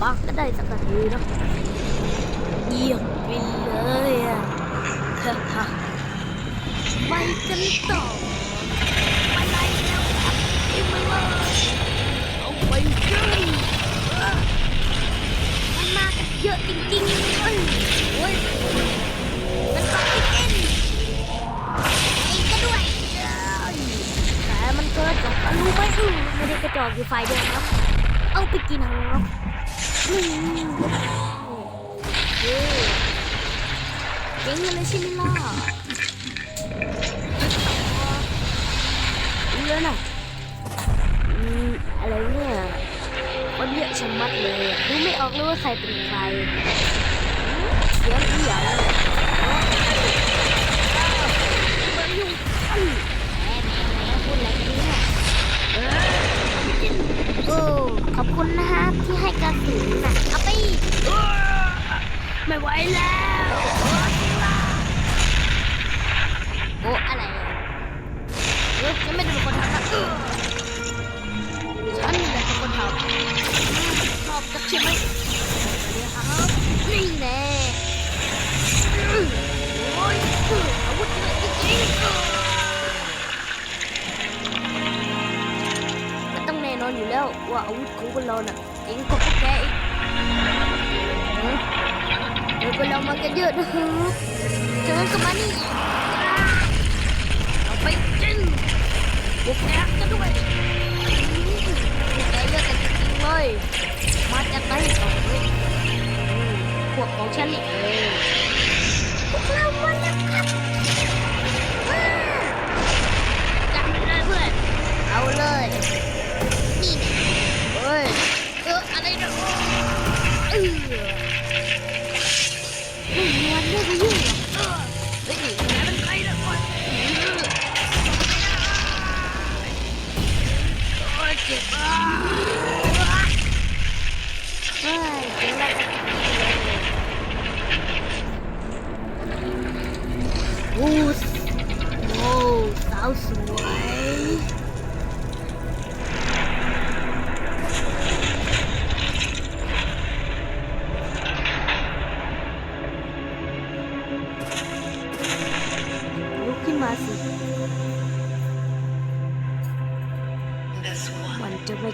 ปักก็ได้สักนาทีเนาะเยี่ยมไปเลยอะฮ่าฮ่าไปกันต่อมาไล่แล้วครับที่มาเลยเอาไปเลยมันมากันเยอะจริงๆเลยโอ้ยมันก็ไม่เล่นเองก็ด้วยแต่มันเกิดจากการรู้ไหมอือไม่ได้กระจอกอยู่ฝ่ายเดียวครับ เอาไปกินครับอืมโอ้เจ๋งเลยใช่ไหมล่ะเยอะนะอะไรเนี่ยมันเยอะชะมัดเลย ดูไม่ออกเลยว่าใครเป็นใครเยอีหยังเยมายุ่งอืมแหมแหมแหมพูดอะไรกันเนี่ยเออโอ้ ขอบคุณนะฮะที่ให้กระสุนน่ะเอาไปอีกเออไม่ไหวแล้วโอ้อะไรอะเฮ้ยฉันไม่ได้เป็นคนทำนะ อนอยู่แล้วว่าอาวุธของพวกเราน่ะเจ๋งกว่าพวกแกอีกเออเดี๋ยวพวกเรามากันเยอะนะครับเจอกันมานี่เอาไปจิ้งพวกแกกันด้วยพวกแกเยอะกันจริงๆเลยมาจากไหนต่อเลยพวกของฉันนี่เองพวกเรามาแล้วครับ วันได้ไปยุ่งหรอกเฮ้ยนี่เป็นใครนะคนโอ้ยเจ็บอะเฮ้ยเจ็บแล้วโอ้โอ้สาวสวย ลุกขึ้นมาสิ This one มันจะไม่